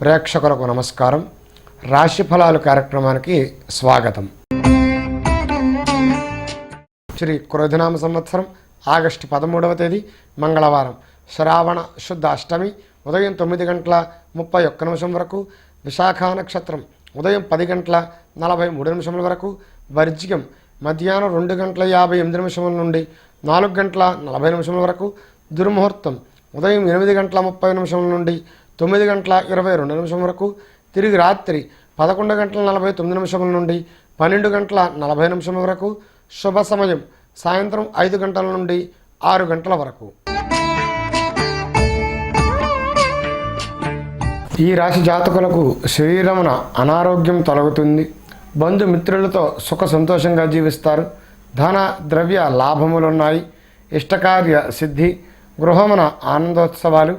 ప్రేక్షకులకు నమస్కారం. రాశి ఫలాలు కార్యక్రమానికి స్వాగతం. శ్రీ క్రోధనామ సంవత్సరం ఆగస్టు పదమూడవ తేదీ మంగళవారం. శ్రావణ శుద్ధ అష్టమి ఉదయం తొమ్మిది గంటల ముప్పై ఒక్క నిమిషం వరకు. విశాఖ నక్షత్రం ఉదయం పది గంటల నలభై మూడు నిమిషముల వరకు. వర్జ్యం మధ్యాహ్నం రెండు గంటల యాభై ఎనిమిది నిమిషముల నుండి నాలుగు గంటల నలభై నిమిషముల వరకు. దుర్ముహూర్తం ఉదయం ఎనిమిది గంటల ముప్పై నిమిషముల నుండి తొమ్మిది గంటల ఇరవై రెండు నిమిషం వరకు తిరిగి రాత్రి పదకొండు గంటల నలభై తొమ్మిది నిమిషముల నుండి పన్నెండు గంటల నలభై నిమిషం వరకు శుభ సమయం సాయంత్రం ఐదు గంటల నుండి ఆరు గంటల వరకు. ఈ రాశి జాతకులకు శరీరమున అనారోగ్యం తొలగుతుంది. బంధుమిత్రులతో సుఖ సంతోషంగా జీవిస్తారు. ధన ద్రవ్య లాభములున్నాయి. ఇష్టకార్య సిద్ధి గృహమున ఆనందోత్సవాలు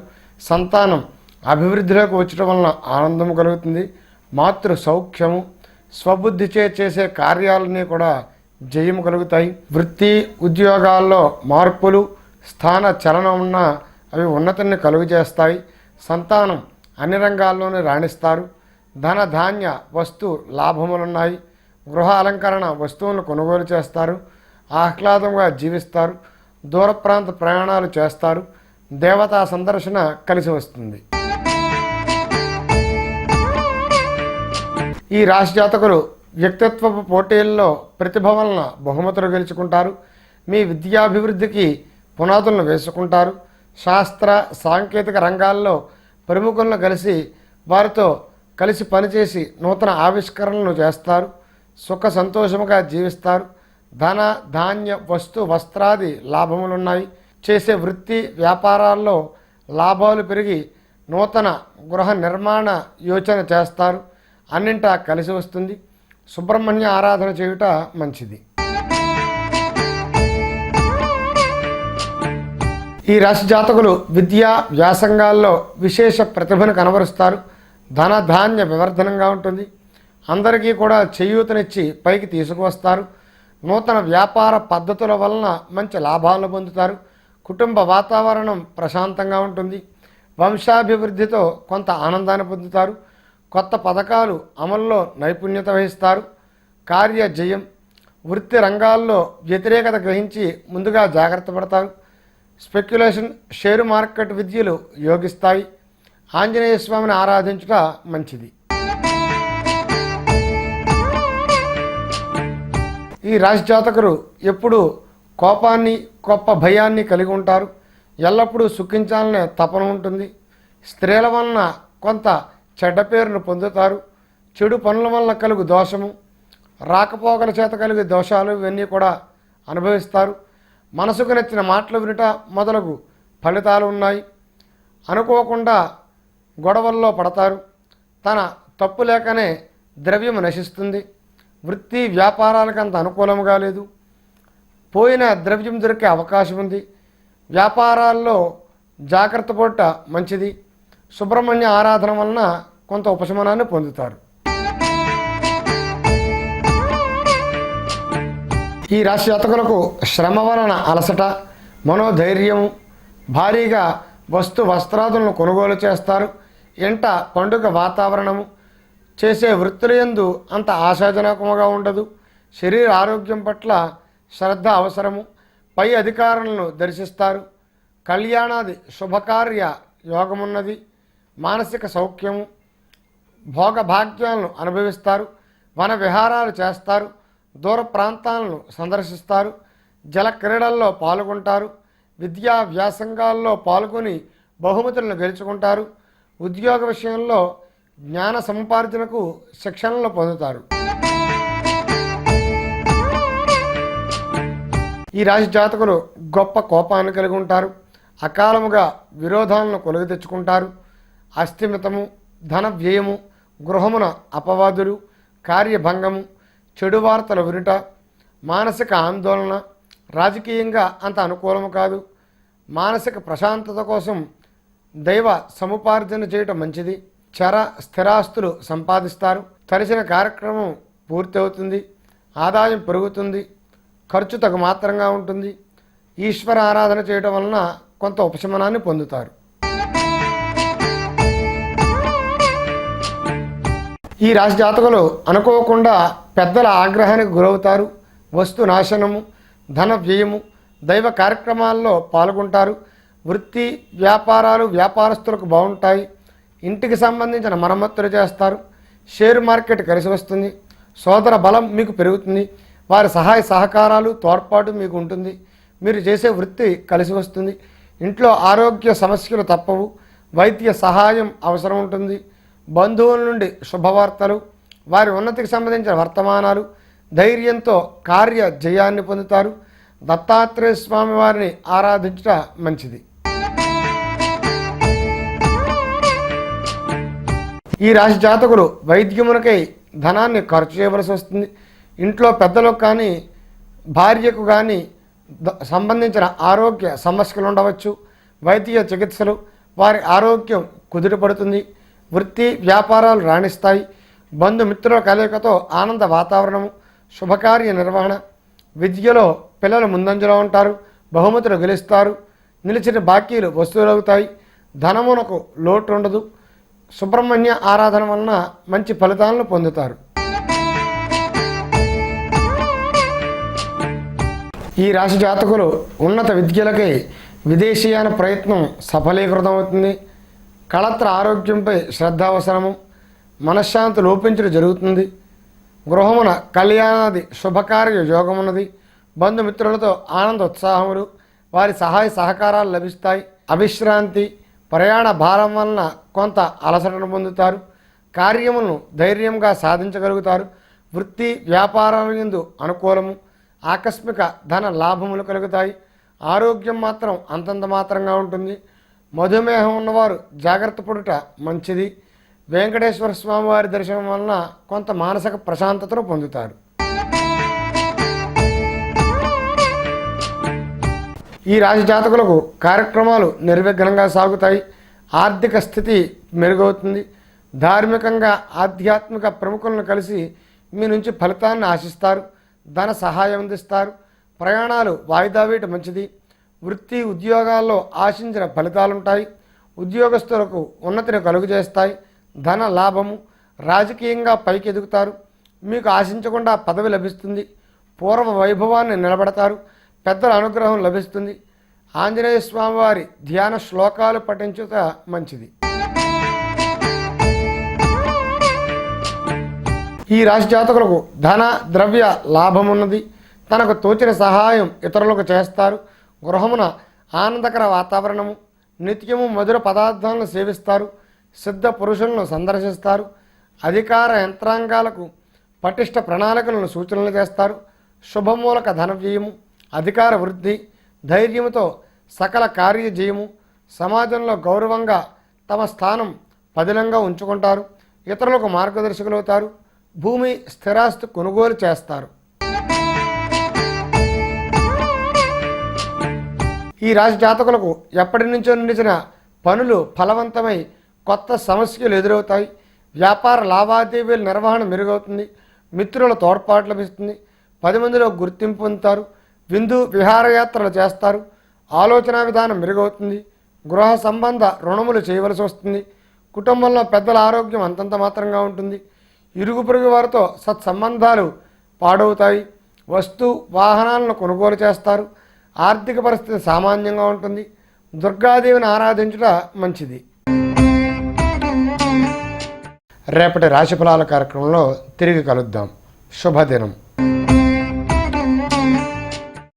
సంతానం అభివృద్ధిలోకి వచ్చటం వలన ఆనందము కలుగుతుంది. మాతృ సౌఖ్యము స్వబుద్ధిచే చేసే కార్యాలని కూడా జయము కలుగుతాయి. వృత్తి ఉద్యోగాల్లో మార్పులు స్థాన చలనం ఉన్న అవి ఉన్నతిని కలుగజేస్తాయి సంతానం అన్ని రంగాల్లోనే రాణిస్తారు. ధన ధాన్య వస్తు లాభములున్నాయి. గృహ అలంకరణ వస్తువులను కొనుగోలు చేస్తారు. ఆహ్లాదంగా జీవిస్తారు. దూర ప్రాంత ప్రయాణాలు చేస్తారు. దేవతా సందర్శన కలిసి వస్తుంది. ఈ రాశి జాతకులు వ్యక్తిత్వపు పోటీల్లో ప్రతిభ వలన బహుమతులు గెలుచుకుంటారు. మీ విద్యాభివృద్ధికి పునాదులను వేసుకుంటారు. శాస్త్ర సాంకేతిక రంగాల్లో ప్రముఖులను కలిసి వారితో కలిసి పనిచేసి నూతన ఆవిష్కరణలు చేస్తారు. సుఖ సంతోషముగా జీవిస్తారు. ధన ధాన్య వస్తు వస్త్రాది లాభములున్నాయి. చేసే వృత్తి వ్యాపారాల్లో లాభాలు పెరిగి నూతన గృహ నిర్మాణ యోచన చేస్తారు. అన్నింటా కలిసి వస్తుంది. సుబ్రహ్మణ్య ఆరాధన చేయుట మంచిది. ఈ రాశి జాతకులు విద్యా వ్యాసంగాల్లో విశేష ప్రతిభను కనబరుస్తారు. ధన ధాన్య వివర్ధనంగా ఉంటుంది. అందరికీ కూడా చేయూతనిచ్చి పైకి తీసుకువస్తారు. నూతన వ్యాపార పద్ధతుల వలన మంచి లాభాలను పొందుతారు. కుటుంబ వాతావరణం ప్రశాంతంగా ఉంటుంది. వంశాభివృద్ధితో కొంత ఆనందాన్ని పొందుతారు. కొత్త పథకాలు అమల్లో నైపుణ్యత వహిస్తారు. కార్య జయం వృత్తి రంగాల్లో వ్యతిరేకత గ్రహించి ముందుగా జాగ్రత్త పడతారు. స్పెక్యులేషన్ షేర్ మార్కెట్ విద్యలు యోగిస్తాయి. ఆంజనేయ స్వామిని ఆరాధించుట మంచిది. ఈ రాశి జాతకులు ఎప్పుడూ కోపాన్ని గొప్ప భయాన్ని కలిగి ఉంటారు. ఎల్లప్పుడూ సుఖించాలనే తపన ఉంటుంది. స్త్రీల వలన కొంత చెడ్డ పేరును పొందుతారు. చెడు పనుల వలన కలుగు దోషము రాకపోకల చేత కలిగే దోషాలు ఇవన్నీ కూడా అనుభవిస్తారు. మనసుకు నచ్చిన మాటలు వినుట మొదలగు ఫలితాలు ఉన్నాయి. అనుకోకుండా గొడవల్లో పడతారు. తన తప్పు లేకనే ద్రవ్యం నశిస్తుంది. వృత్తి వ్యాపారాలకు అంత అనుకూలంగా లేదు. పోయిన ద్రవ్యం దొరికే అవకాశం ఉంది వ్యాపారాల్లో జాగ్రత్త పూట మంచిది. సుబ్రహ్మణ్య ఆరాధన వలన కొంత ఉపశమనాన్ని పొందుతారు. ఈ రాశి జాతకులకు శ్రమ వలన అలసట మనోధైర్యము భారీగా వస్తు వస్త్రాదులను కొనుగోలు చేస్తారు. ఇంట పండుగ వాతావరణము చేసే వృత్తుల యందు అంత ఆశాజనకముగా ఉండదు. శరీర ఆరోగ్యం పట్ల శ్రద్ధ అవసరము. పై అధికారులను దర్శిస్తారు. కళ్యాణాది శుభకార్య యోగమున్నది. మానసిక సౌఖ్యము భోగభాగ్యాలను అనుభవిస్తారు వన విహారాలు చేస్తారు దూర ప్రాంతాలను సందర్శిస్తారు జల క్రీడల్లో పాల్గొంటారు విద్యా వ్యాసంగాల్లో పాల్గొని బహుమతులను గెలుచుకుంటారు ఉద్యోగ విషయంలో జ్ఞాన సముపార్జనకు శిక్షణలు పొందుతారు. ఈ రాశి జాతకులు గొప్ప కోపాన్ని కలిగి ఉంటారు అకాలముగా విరోధాలను కొలుగు తెచ్చుకుంటారు అస్థిమితము ధన వ్యయము గృహమున అపవాదులు కార్యభంగము చెడు వార్తలు వినుట మానసిక ఆందోళన రాజకీయంగా అంత అనుకూలము కాదు. మానసిక ప్రశాంతత కోసం దైవ సముపార్జన చేయటం మంచిది. చర స్థిరాస్తులు సంపాదిస్తారు. తరిచిన కార్యక్రమం పూర్తి అవుతుంది ఆదాయం పెరుగుతుంది. ఖర్చు తగు మాత్రంగా ఉంటుంది. ఈశ్వర ఆరాధన చేయటం వలన కొంత ఉపశమనాన్ని పొందుతారు. ఈ రాశి జాతకులు అనుకోకుండా పెద్దల ఆగ్రహానికి గురవుతారు. వస్తు నాశనము ధన వ్యయము దైవ కార్యక్రమాల్లో పాల్గొంటారు. వృత్తి వ్యాపారాలు వ్యాపారస్తులకు బాగుంటాయి. ఇంటికి సంబంధించిన మరమ్మతులు చేస్తారు. షేర్ మార్కెట్ కలిసి వస్తుంది. సోదర బలం మీకు పెరుగుతుంది. వారి సహాయ సహకారాలు తోడ్పాటు మీకు ఉంటుంది. మీరు చేసే వృత్తి కలిసి వస్తుంది. ఇంట్లో ఆరోగ్య సమస్యలు తప్పవు. వైద్య సహాయం అవసరం ఉంటుంది. బంధువుల నుండి శుభవార్తలు వారి ఉన్నతికి సంబంధించిన వర్తమానాలు ధైర్యంతో కార్య జయాన్ని పొందుతారు. దత్తాత్రేయ స్వామి వారిని ఆరాధించట మంచిది. ఈ రాశి జాతకులు వైద్యమునకై ధనాన్ని ఖర్చు చేయవలసి వస్తుంది. ఇంట్లో పెద్దలకు కానీ భార్యకు కానీ సంబంధించిన ఆరోగ్య సమస్యలు ఉండవచ్చు. వైద్య చికిత్సలు వారి ఆరోగ్యం కుదుటపడుతుంది వృత్తి వ్యాపారాలు రాణిస్తాయి. బంధుమిత్రుల కలయికతో ఆనంద వాతావరణము శుభకార్య నిర్వహణ. విద్యలో పిల్లలు ముందంజలో ఉంటారు బహుమతులు గెలుస్తారు. నిలిచిన బాకీలు వసూలవుతాయి. ధనమునకు లోటు ఉండదు సుబ్రహ్మణ్య ఆరాధన వలన మంచి ఫలితాలను పొందుతారు. ఈ రాశి జాతకులు ఉన్నత విద్యలకై విదేశీయాన ప్రయత్నం సఫలీకృతం అవుతుంది కళత్ర ఆరోగ్యంపై శ్రద్ధ అవసరము మనశ్శాంతి లోపించడం జరుగుతుంది. గృహమున కళ్యాణాది శుభకార్య యోగమున్నది. బంధుమిత్రులతో ఆనంద ఉత్సాహములు వారి సహాయ సహకారాలు లభిస్తాయి. అవిశ్రాంతి ప్రయాణ భారం వలన కొంత అలసటను పొందుతారు. కార్యములను ధైర్యంగా సాధించగలుగుతారు. వృత్తి వ్యాపారాల ఎందు అనుకూలము ఆకస్మిక ధన లాభములు కలుగుతాయి. ఆరోగ్యం మాత్రం అంతంత మాత్రంగా ఉంటుంది. మధుమేహం ఉన్నవారు జాగ్రత్త పడుట మంచిది. వెంకటేశ్వర స్వామి వారి దర్శనం వలన కొంత మానసిక ప్రశాంతతను పొందుతారు. ఈ రాశి జాతకులకు కార్యక్రమాలు నిర్విఘ్నంగా సాగుతాయి. ఆర్థిక స్థితి మెరుగవుతుంది. ధార్మికంగా ఆధ్యాత్మిక ప్రముఖులను కలిసి మీ నుంచి ఫలితాన్ని ఆశిస్తారు. ధన సహాయం అందిస్తారు. ప్రయాణాలు వాయిదా వేయటం మంచిది. వృత్తి ఉద్యోగాల్లో ఆశించిన ఫలితాలుంటాయి ఉద్యోగస్తులకు ఉన్నతిని కలుగు చేస్తాయి ధన లాభము రాజకీయంగా పైకి ఎదుగుతారు మీకు ఆశించకుండా పదవి లభిస్తుంది పూర్వ వైభవాన్ని నిలబడతారు పెద్దల అనుగ్రహం లభిస్తుంది. ఆంజనేయ స్వామివారి ధ్యాన శ్లోకాలు పఠించుట మంచిది. ఈ రాశి జాతకులకు ధన ద్రవ్య లాభమున్నది. తనకు తోచిన సహాయం ఇతరులకు చేస్తారు. గృహమున ఆనందకర వాతావరణము నిత్యము మధుర పదార్థాలను సేవిస్తారు సిద్ధ పురుషులను సందర్శిస్తారు అధికార యంత్రాంగాలకు పటిష్ట ప్రణాళికలను సూచనలు చేస్తారు శుభమూలక ధనవ్యయము అధికార వృద్ధి ధైర్యముతో సకల కార్యజయము సమాజంలో గౌరవంగా తమ స్థానం పదిలంగా ఉంచుకుంటారు ఇతరులకు మార్గదర్శకులవుతారు భూమి స్థిరాస్తి కొనుగోలు చేస్తారు. ఈ రాశి జాతకులకు ఎప్పటి నుంచో నిలిచిన పనులు ఫలవంతమై కొత్త సమస్యలు ఎదురవుతాయి. వ్యాపార లావాదేవీల నిర్వహణ మెరుగవుతుంది. మిత్రుల తోడ్పాట్లు లభిస్తుంది. పది మందిలో గుర్తింపు పొందుతారు. విందు విహారయాత్రలు చేస్తారు. ఆలోచన విధానం మెరుగవుతుంది. గృహ సంబంధ రుణములు చేయవలసి వస్తుంది. కుటుంబంలో పెద్దల ఆరోగ్యం అంతంత మాత్రంగా ఉంటుంది. ఇరుగు పొరుగు వారితో సత్సంబంధాలు పాడవుతాయి. వస్తు వాహనాలను కొనుగోలు చేస్తారు. ఆర్థిక పరిస్థితి సామాన్యంగా ఉంటుంది. దుర్గాదేవిని ఆరాధించుట మంచిది. రేపటి రాశి ఫలాల కార్యక్రమంలో తిరిగి కలుద్దాం. శుభదినం.